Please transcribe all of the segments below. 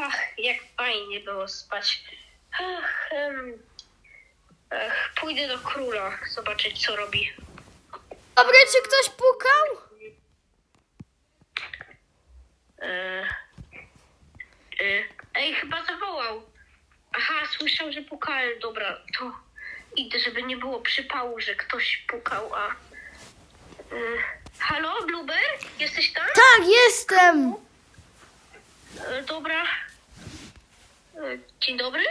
Ach, jak fajnie było spać. Ach, em, ach, pójdę do króla zobaczyć, co robi. Dobry, czy ktoś pukał? E, e, ej, chyba zawołał. Aha, słyszał, że pukałem. Dobra, to idę, żeby nie było przypału, że ktoś pukał, a... E, halo, Bluber? Jesteś tam? Tak, jestem. E, dobra. Dzień dobry?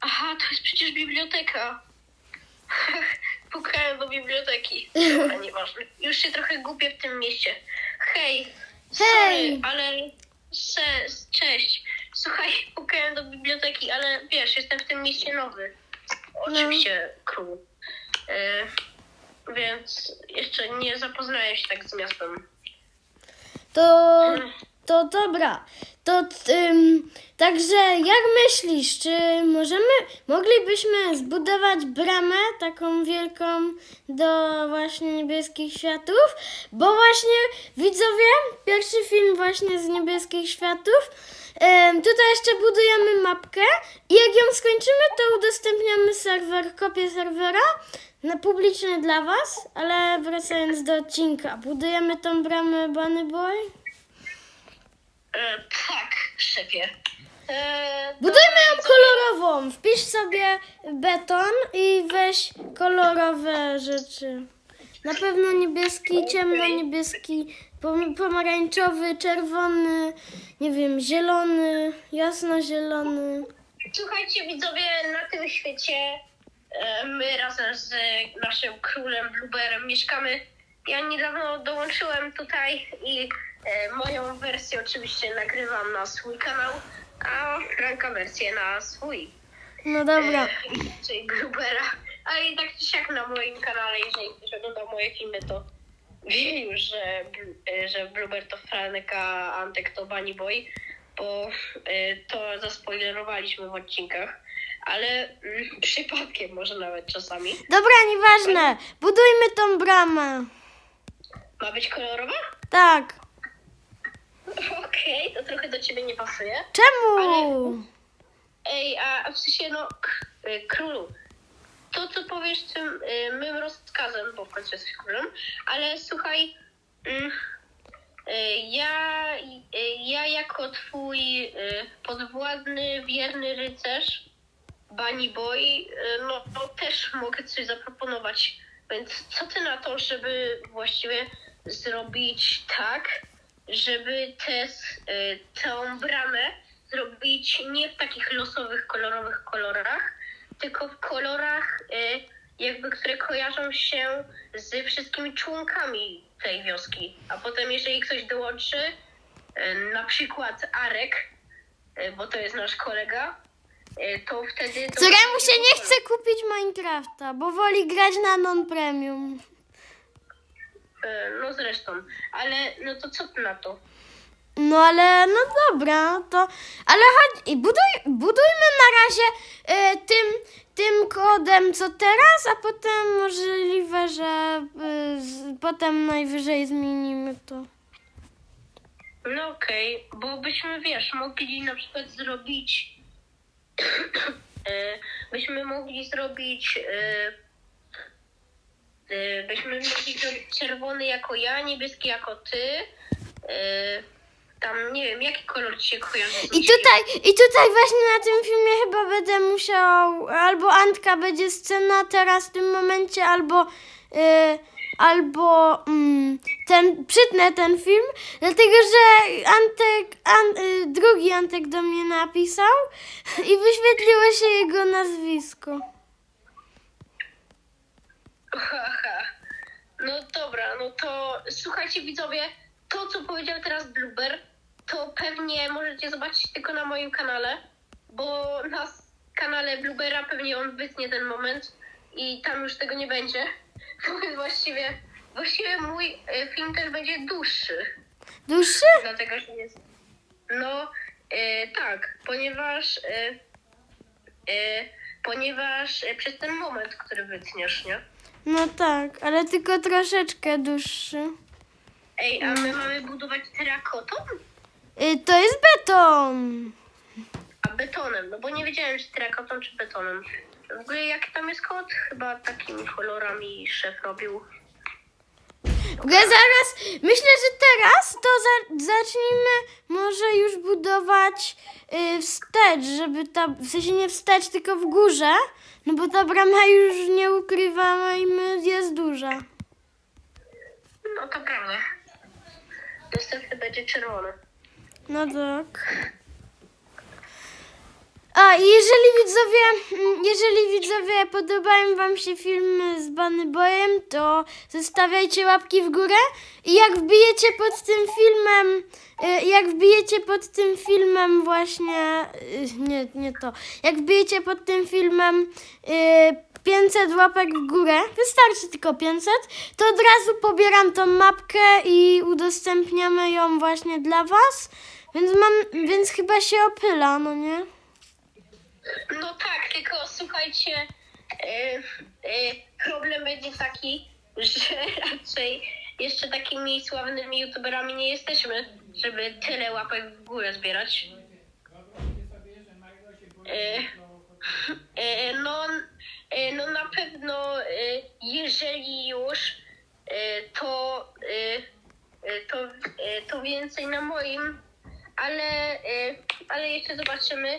Aha, to jest przecież biblioteka. Pukałem do biblioteki. Dobra, nieważne. Już się trochę gubię w tym mieście. Hej. Hej. Sorry, ale... Se, cześć. Słuchaj, pukałem do biblioteki, ale wiesz, jestem w tym mieście nowy. Oczywiście król. E, więc jeszcze nie zapoznałem się tak z miastem. To, to dobra. To ym, także jak myślisz, czy możemy, moglibyśmy zbudować bramę taką wielką do właśnie niebieskich światów? Bo właśnie widzowie, pierwszy film właśnie z niebieskich światów. Ym, tutaj jeszcze budujemy mapkę i jak ją skończymy, to udostępniamy serwer, kopię serwera na publiczny dla was, ale wracając do odcinka, budujemy tą bramę Bunny Boy? E, tak, szefie. E, Budujmy ją kolorową. Wpisz sobie beton i weź kolorowe rzeczy. Na pewno niebieski, ciemno-niebieski, pom- pomarańczowy, czerwony, nie wiem, zielony, jasno-zielony. Słuchajcie, widzowie, na tym świecie e, my razem z naszym królem Blueberem mieszkamy. Ja niedawno dołączyłem tutaj i moją wersję oczywiście nagrywam na swój kanał, a Franka wersję na swój. No dobra. E, czyli Blubera. A i tak czy siak na moim kanale, jeżeli ktoś ogląda moje filmy, to wie już, że, e, że Blueber to Franek, a Antek to Bunny Boy, bo e, to zaspoilerowaliśmy w odcinkach, ale mm, przypadkiem może nawet czasami. Dobra, nieważne. Budujmy tą bramę. Ma być kolorowa? Tak. Okej, to trochę do ciebie nie pasuje. Czemu? Ej, a w sensie, no, k- y, królu, to co powiesz tym y, mym rozkazem, bo w końcu jesteś królem, ale słuchaj, mm, y, ja, y, ja jako twój y, podwładny, wierny rycerz, Bunny Boy, y, no, no też mogę coś zaproponować. Więc co ty na to, żeby właściwie zrobić tak, żeby te, s- y, tą bramę zrobić nie w takich losowych, kolorowych kolorach, tylko w kolorach, y, jakby, które kojarzą się z wszystkimi członkami tej wioski. A potem, jeżeli ktoś dołączy, y, na przykład Arek, bo to jest nasz kolega, to wtedy... to Któremu się nie chce kupić Minecrafta, bo woli grać na non-premium. Y, No zresztą, ale no to co ty na to? No ale, no dobra, to, ale chodź, buduj, budujmy na razie y, tym, tym kodem co teraz, a potem możliwe, że y, z, potem najwyżej zmienimy to. No okej, bo byśmy, wiesz, mogli na przykład zrobić... e, byśmy mogli zrobić... e, e, byśmy zrobić czerwony jako ja, niebieski jako ty. e, tam, nie wiem, jaki kolor ci się kojarzy? I tutaj, i tutaj właśnie na tym filmie chyba będę musiał, albo Antka będzie scena teraz w tym momencie, albo, y, albo mm, ten, przytnę ten film, dlatego że Antek, an, y, drugi Antek do mnie napisał i wyświetliło się jego nazwisko. Haha. No dobra, no to słuchajcie widzowie, to co powiedział teraz Blueber, to pewnie możecie zobaczyć tylko na moim kanale, bo na kanale Bluebera pewnie on wytnie ten moment i tam już tego nie będzie. Więc właściwie, właściwie mój e, film też będzie dłuższy, Dłuższy? dlatego że jest... No, e, tak, ponieważ... E, ponieważ przez ten moment, który wytniesz, nie? No tak, ale tylko troszeczkę dłuższy. Ej, a my mamy budować terakotą? Y, to jest beton. A betonem, no bo nie wiedziałem, czy terakotą, czy betonem. W ogóle jaki tam jest kod? Chyba takimi kolorami szef robił. W ogóle zaraz, myślę, że teraz to za, zacznijmy może już budować y, wstecz, żeby ta, w sensie nie wstecz, tylko w górze, no bo ta brama już nie ukrywamy, jest duża. No to prawda. Następny będzie czerwony. No tak. A jeżeli widzowie, mm, jeżeli widzowie podobają wam się filmy z Bunny Boyem, to zostawiajcie łapki w górę. I jak wbijecie pod tym filmem, y, jak wbijecie pod tym filmem właśnie, y, nie, nie to, jak wbijecie pod tym filmem y, 500 łapek w górę, wystarczy tylko 500, to od razu pobieram tą mapkę i udostępniamy ją właśnie dla was, więc mam, więc chyba się opyla, no nie? No tak, tylko słuchajcie, e, e, problem będzie taki, że raczej jeszcze takimi sławnymi youtuberami nie jesteśmy, żeby tyle łapek w górę zbierać. E, no, no na pewno, jeżeli już, to, to, to więcej na moim, ale, ale jeszcze zobaczymy,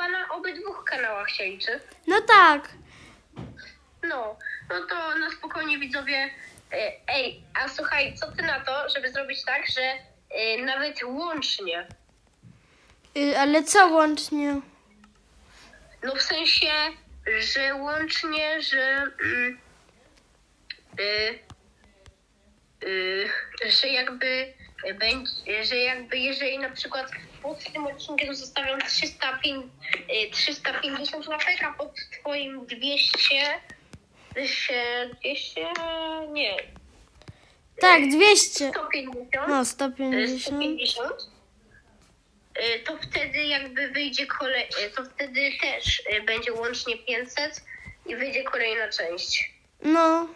chyba na obydwu kanałach się liczy. No tak. No, no to na spokojnie widzowie. e, Ej, a słuchaj, co ty na to, żeby zrobić tak, że e, nawet łącznie, Y, ale co łącznie? no w sensie, że łącznie, że mm, y, y, że jakby będzie, że jakby jeżeli na przykład pod tym odcinkiem zostawią 305, y, 350 łapek, a pod twoim 200 się 200 nie Tak, 200. 150 No, y, 150. 150 y, to wtedy jakby wyjdzie kolej, y, to wtedy też y, będzie łącznie 500 i wyjdzie kolejna część. No.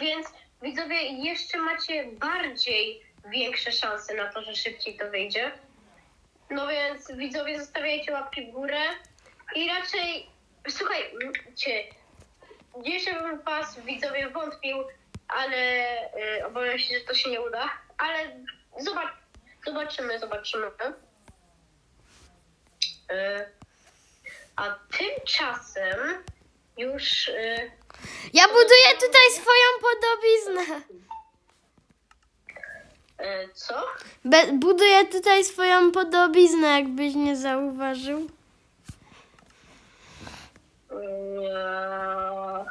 Więc widzowie jeszcze macie bardziej większe szanse na to, że szybciej to wyjdzie. No więc widzowie zostawiajcie łapki w górę i raczej słuchajcie, jeszcze bym was widzowie wątpił, ale y, obawiam się, że to się nie uda, ale zobacz, zobaczymy, zobaczymy. Y, a tymczasem już y, Ja buduję tutaj swoją podobiznę. Y, co? Be- buduję tutaj swoją podobiznę, jakbyś nie zauważył. Eee,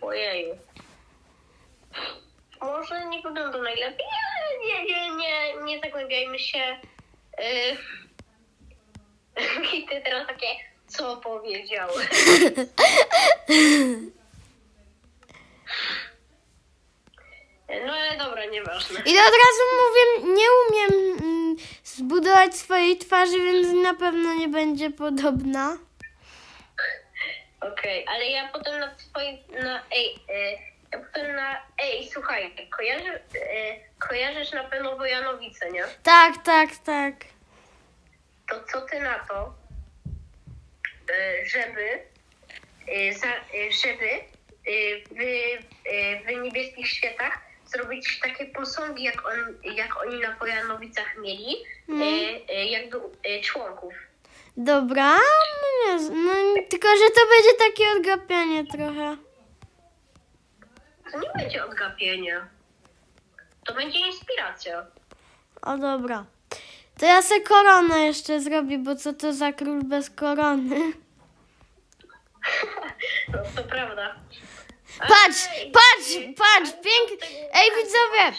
Ojeju. Może nie wygląda najlepiej, ale nie, nie, nie, nie zagłębiajmy się. I ty teraz takie, co powiedział? No ale dobra, nieważne. I od razu mówię, nie umiem mm, zbudować swojej twarzy, więc na pewno nie będzie podobna. Okej, ale ja potem na twoim, na, ej, e, ja potem na, ej, słuchaj, kojarzy, e, kojarzysz na pewno Wojanowice, nie? Tak, tak, tak. to co ty na to, e, żeby, za, żeby w, w niebieskich światach zrobić takie posągi, jak, on, jak oni na Wojanowicach mieli, e, e, jakby e, członków. Dobra, no nie, no, tylko że to będzie takie odgapianie trochę. To nie będzie odgapienie. To będzie inspiracja. O dobra. To ja se koronę jeszcze zrobię, bo co to za król bez korony? No, to prawda. Patrz, patrz, patrz, piękny. Ej, widzowie,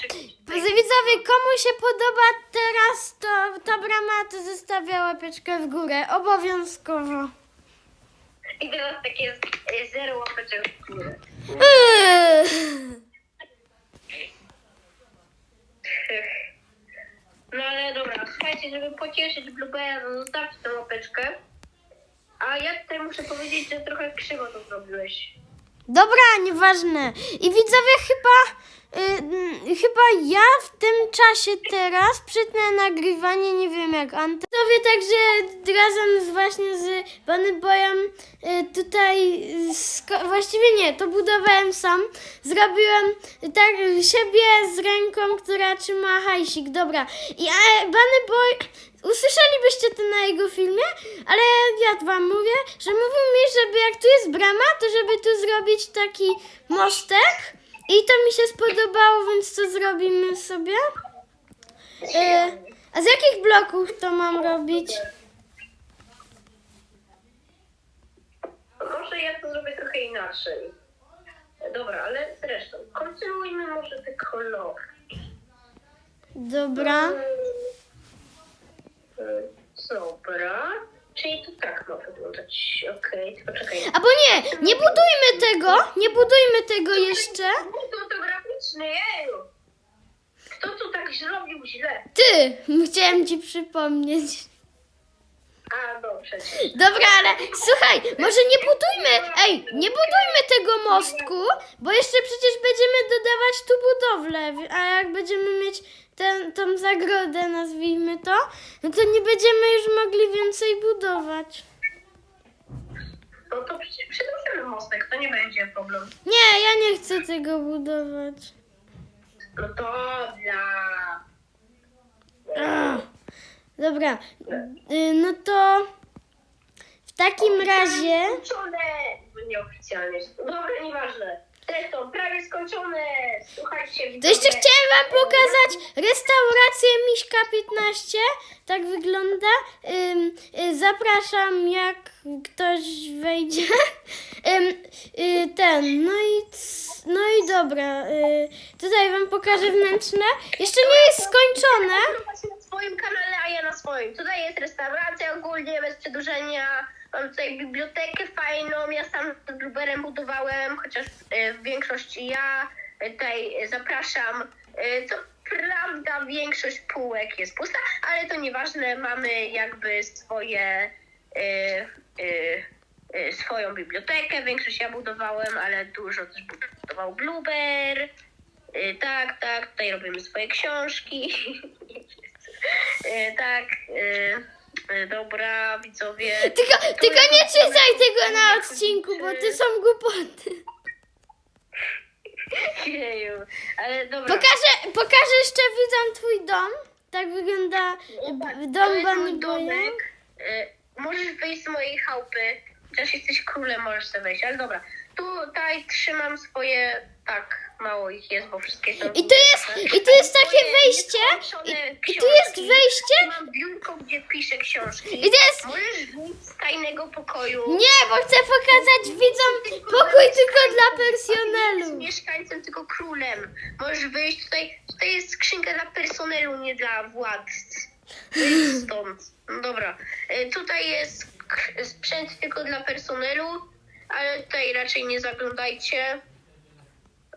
widzowie, komu się podoba teraz to ta brama, to zostawia łapeczkę w górę, obowiązkowo. I teraz takie e, zero łapeczek w górę. No ale dobra, słuchajcie, żeby pocieszyć Blueberry, to zostawcie tę łapeczkę. A ja tutaj muszę powiedzieć, że trochę krzywo to zrobiłeś. Dobra, nieważne. I widzowie chyba, mm, chyba ja w tym czasie teraz przytnę nagrywanie, nie wiem jak Ante. Tobie także razem z właśnie z Bunny Boyem y, tutaj y, właściwie nie, to budowałem sam. Zrobiłem tak siebie z ręką, która trzyma hajsik. Dobra. I e, Bunny Boy Usłyszelibyście to na jego filmie, ale ja wam mówię, że mówił mi, żeby jak tu jest brama, to żeby tu zrobić taki mostek. I to mi się spodobało, więc to zrobimy sobie. E, a z jakich bloków to mam robić? Może ja to zrobię trochę inaczej. Dobra, ale zresztą, kontynuujmy może te kolory. Dobra. Mm, Dobra. Czyli to tak ma wyglądać. Okej, tylko czekaj. Albo nie, nie budujmy tego, nie budujmy tego jeszcze. Fotograficzny, jeju! Kto tu tak zrobił źle? Ty, chciałem ci przypomnieć. A, no przecież. Dobra, ale słuchaj, może nie budujmy, ej, nie budujmy tego mostku, bo jeszcze przecież będziemy dodawać tu budowlę, a jak będziemy mieć tę tą zagrodę, nazwijmy to, no to nie będziemy już mogli więcej budować. No to przecież przedłużymy mostek, to nie będzie problem. Nie, ja nie chcę tego budować. No to dla... Ach, dobra, y, no to w takim razie... Bo Nieoficjalnie. Dobra, nieważne. Zresztą, prawie skończone. Słuchajcie, To jeszcze chciałem wam pokazać restaurację Miśka 15. Tak wygląda. Ym, y, zapraszam, jak ktoś wejdzie. Ym, y, ten, no i, c- no i dobra. Y, tutaj wam pokażę wnętrzne. Jeszcze nie jest skończone. Swoim kanale, a ja na swoim. Tutaj jest restauracja ogólnie bez przedłużenia. Mam tutaj bibliotekę fajną. Ja sam z Blueberem budowałem, chociaż e, w większości ja tutaj zapraszam. E, Co prawda większość półek jest pusta, ale to nieważne. Mamy jakby swoje e, swoją bibliotekę. Większość ja budowałem, ale dużo też budował Blueber. E, Tak, tak, tutaj robimy swoje książki. E, tak, e, e, dobra, widzowie. Tylko, tylko nie czytaj tego na odcinku, bo ty są głupoty. Jeju, ale dobra. Pokażę, pokażę jeszcze widzom twój dom. Tak wygląda To dom. E, Możesz wyjść z mojej chałupy. Chociaż jesteś królem, możesz sobie wejść, ale dobra. Tutaj trzymam swoje, tak, mało ich jest, bo wszystkie są... I tu jest, i tu jest takie Swoje wejście. nieskończone I, tu jest książki. wejście. Mam biurko, gdzie piszę książki. I to jest- Możesz wyjść z tajnego pokoju. Nie, bo chcę pokazać widzom pokój tylko dla jesteś personelu. mieszkańcem, tylko królem. Możesz wyjść tutaj. Tutaj jest skrzynka dla personelu, nie dla władz. Wyjdź stąd. No dobra. E, Tutaj jest k- sprzęt tylko dla personelu, ale tutaj raczej nie zaglądajcie.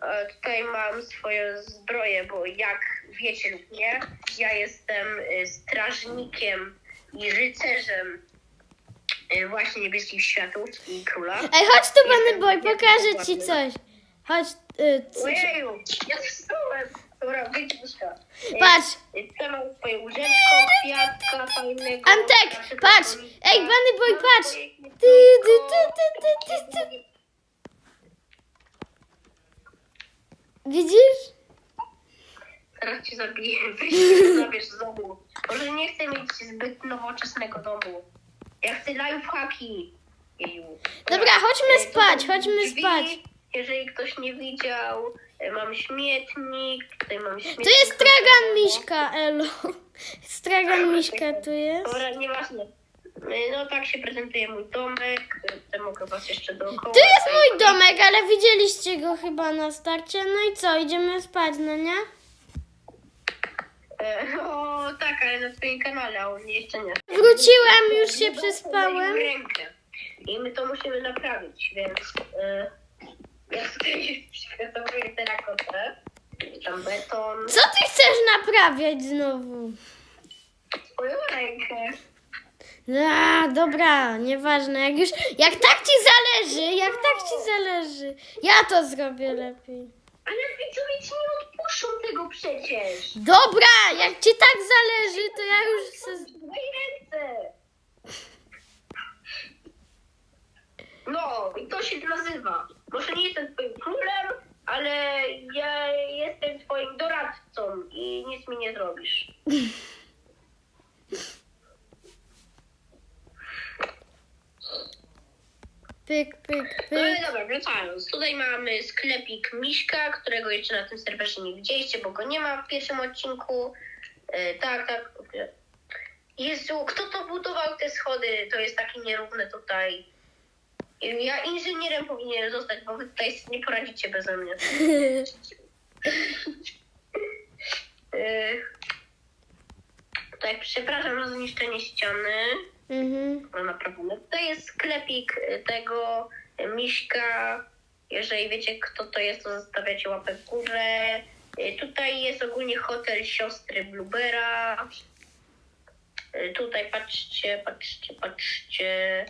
E, Tutaj mam swoje zbroje, bo jak wiecie lub nie, ja jestem e, strażnikiem i rycerzem e, właśnie niebieskich światów i króla. Ej, chodź tu, Bunny Boy, pokażę ci coś. Chodź, y, c- Ojeju, ja wstałem. Dobra, wyjdź Buźka. patrz. Tutaj mam twoje łóżeczko, kwiatka fajnego. Antek, patrz. Ej, Bunny Boy, patrz. Ty, ty, ty, ty, ty, ty, ty. Widzisz? Zaraz cię zabiję. Zabierz z domu. Może nie chcę mieć zbyt nowoczesnego domu. Ja chcę lifehacki. Jeju. Dobra, chodźmy spać, chodźmy drzwi. spać. Jeżeli ktoś nie widział, e, mam śmietnik. Tutaj mam śmietnik. Tu jest stragan. Miśka, Elo. Stragan Miśka tu jest. Dobra, nieważne. No tak się prezentuje mój domek. Tutaj mogę was jeszcze dookoła. Tu jest mój domek, ale widzieliście go chyba na starcie. No i co, idziemy spać, no nie? E, O tak, ale na twoim kanale, a u mnie jeszcze nie. Wróciłem, już się przespałem. rękę. I my to musimy naprawić, więc e, ja tutaj przygotowuję terakotę. Tam beton. Co ty chcesz naprawiać znowu? Swoją rękę. A, dobra, nieważne. Jak już, jak tak ci zależy, jak tak ci zależy. Ja to zrobię lepiej. Ale widzowie ci nie tego przecież! Dobra, jak ci tak zależy, to ja już... Se... Ręce! No, i to się nazywa. Może nie jestem twoim królem, ale ja jestem twoim doradcą i nic mi nie zrobisz. Pyk, pyk, No pyk. i dobra, wracając. Tutaj mamy sklepik Miśka, którego jeszcze na tym serwerze nie widzieliście, bo go nie ma w pierwszym odcinku. E, tak, tak. Jezu, kto to budował te schody? To jest takie nierówne tutaj. Ja inżynierem powinienem zostać, bo wy tutaj nie poradzicie beze mnie. E, Tutaj przepraszam za zniszczenie ściany. Mhm. No naprawdę. To jest sklepik tego Miśka. Jeżeli wiecie, kto to jest, to zostawiacie łapę w górę. Y, Tutaj jest ogólnie hotel siostry Bluebera. Y, Tutaj patrzcie, patrzcie, patrzcie.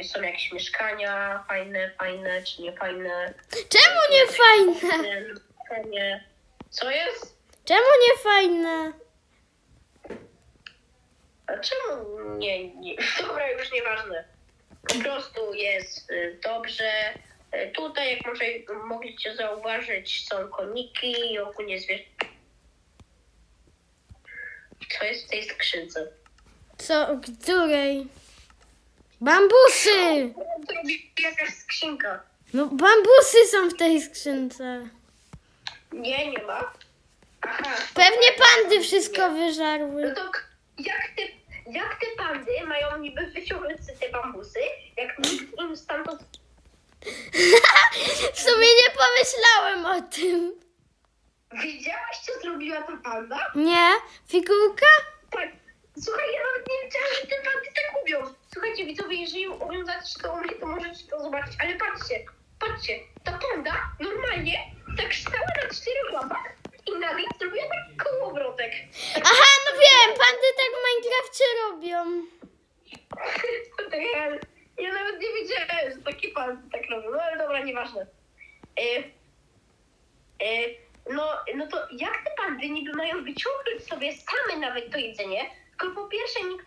Y, Są jakieś mieszkania fajne, fajne czy nie fajne. Czemu nie fajne? Co jest? Czemu nie fajne? Czemu nie, nie? Dobra, już nieważne. Po prostu jest y, dobrze. Y, Tutaj, jak może mogliście zauważyć, są koniki i ogólnie zwierzę. Co jest w tej skrzynce? Co, której? Bambusy! To robi jakaś skrzynka. No bambusy są w tej skrzynce. Nie, nie ma. Aha. Pewnie pandy wszystko No wyżarły. to k- jak te, jak te pandy mają niby wyciągnąć te bambusy, jak nikt im stamtąd W sumie nie pomyślałem o tym. Widziałaś, co zrobiła ta panda? Nie? Figurka? Tak. Słuchaj, ja nawet nie wiedziałam, że te pandy tak lubią. Słuchajcie, widzowie, jeżeli oglądacie to u mnie, to możecie to zobaczyć. Ale patrzcie, patrzcie, ta panda normalnie tak stała na czterech łapach i nagle zrobiła taki kołowrotek. Aha, no wiem, pandy tak w Minecrafcie robią. Tak, ja, ja nawet nie wiedziałem, że takie pandy tak robią. No ale dobra, nieważne. E, e, no, no to jak te pandy niby mają wyciągnąć sobie same nawet to jedzenie, skoro po pierwsze, nikt,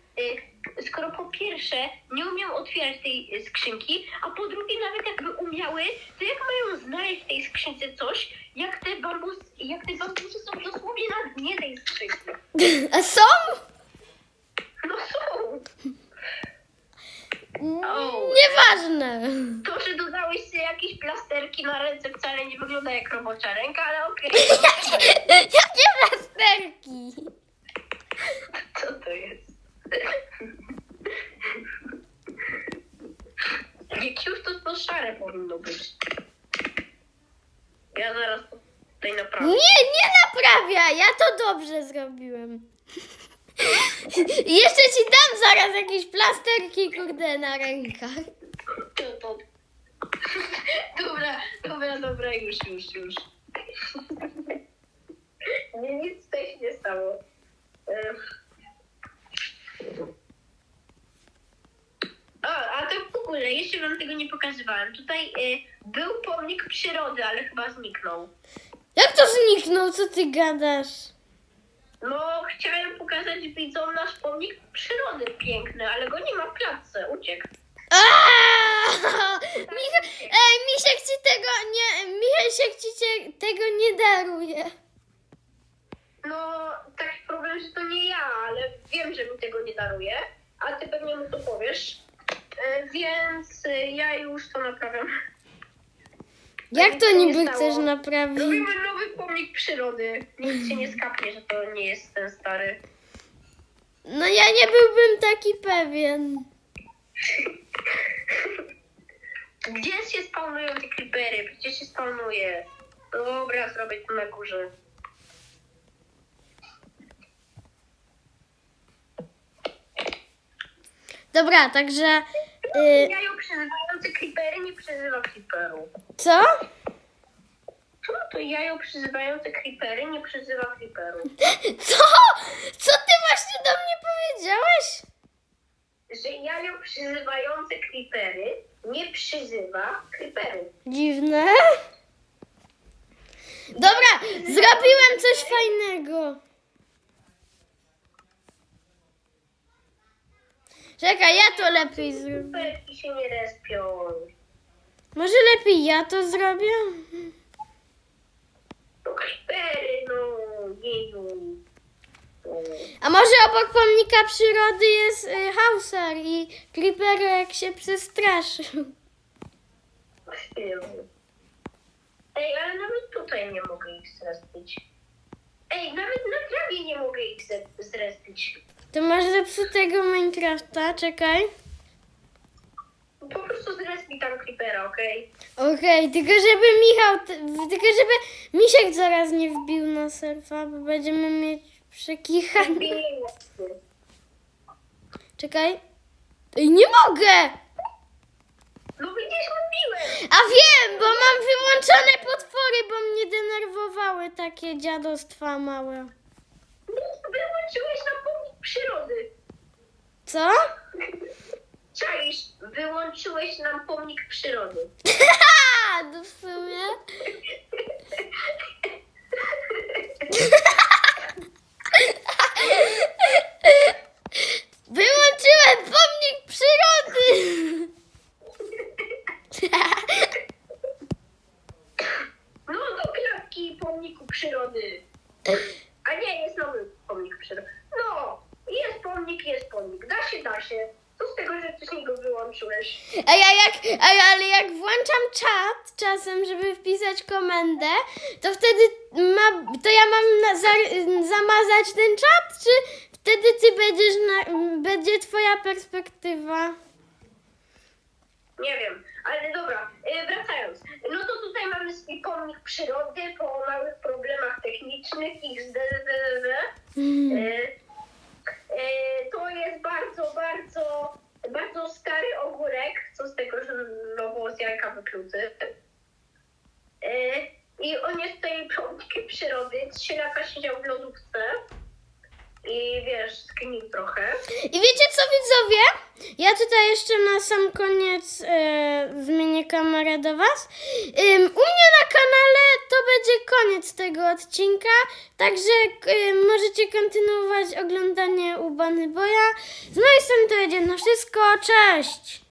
e, skoro po pierwsze nie umieją otwierać tej e, skrzynki, a po drugie nawet jakby umiały, to jak mają znaleźć w tej skrzynce coś, jak te bambus, jak te bambusy są dosłownie na dnie tej skrzynki. A są? No są! O. Nieważne. To, że dodałeś sobie jakieś plasterki na ręce wcale nie wygląda jak robocza ręka, ale okej. Jakie plasterki? Co to jest? Jak już to, to szare powinno być. Ja zaraz to tutaj naprawię. Nie, nie naprawia. Ja to dobrze zrobiłem. I jeszcze ci dam zaraz jakieś plasterki, kurde, na rękach. To, to. Dobra, dobra, dobra, już, już, już. Nie, nic tutaj się nie stało. Ech. O, a to w ogóle, jeszcze wam tego nie pokazywałem. Tutaj y, był pomnik przyrody, ale chyba zniknął. Jak to zniknął? Co ty gadasz? No, chciałem pokazać widzom nasz pomnik przyrody piękny, ale go nie ma w klatce, uciekł. Aaaa! Micha- Ej, Misiek ci tego nie... Misiek ci tego nie daruje. No, taki problem, że to nie ja, ale wiem, że mi tego nie daruje, a ty pewnie mu to powiesz. E, więc e, ja już to naprawiam. Jak nic to niby chcesz naprawić? Robimy nowy pomnik przyrody. Nikt się nie skapnie, że to nie jest ten stary. No ja nie byłbym taki pewien. Gdzie się spawnują te creepery? Gdzie się spawnuje? Dobra, zrobię to na górze. Dobra, także... Y, Jajo przyzywające creepery nie przyzywa creeperów. co? Co to jajo przyzywające creepery nie przyzywa creeperów? Co? Co ty właśnie do mnie powiedziałeś? że jajo przyzywające creepery nie przyzywa creeperów. Dziwne. Dobra, Zrobiłem coś fajnego. Czekaj, ja to lepiej zrobię. Perki się nie respią. Może lepiej ja to zrobię? No creepery, no, jeju. A może obok pomnika przyrody jest y, Hausar i Creeperek się przestraszył. Ej, ale nawet tutaj nie mogę ich zrespić. Ej, nawet na trawie nie mogę ich ze- zrespić. To masz zepsutego Minecrafta, czekaj. Po prostu zrespi tam creepera, okej? Okej, tylko żeby Michał, t- tylko żeby Misiek zaraz nie wbił na surfa, bo będziemy mieć przekichane. Okay? Czekaj. Ej, nie mogę! No widzisz, mówiłem! A wiem, bo mam wyłączone potwory, bo mnie denerwowały takie dziadostwa małe. Wyłączyłeś nam pomnik przyrody. Co? Czaisz, wyłączyłeś nam pomnik przyrody. Ha! W sumie. Wyłączyłem pomnik przyrody! No do klatki pomniku przyrody. A nie, jest nowy pomnik przyrody. No, jest pomnik, jest pomnik. Da się, da się. Co z tego, że wcześniej go wyłączyłeś? A ja jak, a ja, ale jak włączam czasem, żeby wpisać komendę, to wtedy ma, to ja mam na, za, zamazać ten czat, czy wtedy ty będziesz na, będzie twoja perspektywa? Nie wiem, ale dobra, y, wracając. No to tutaj mamy swój pomnik przyrody po małych problemach technicznych XDDD. Hmm. Y, y, To jest bardzo, bardzo, bardzo stary ogórek, co z tego, że no było z jajka wykluty. Y, I on jest tutaj pomnikiem przyrody. Trzy lata siedział w lodówce i wiesz, sknił trochę. I wiecie co widzowie? Ja tutaj jeszcze na sam koniec e, zmienię kamerę do was. U mnie na kanale to będzie koniec tego odcinka, także e, możecie kontynuować oglądanie u Bany Boja. Z mojej strony to będzie na wszystko. Cześć!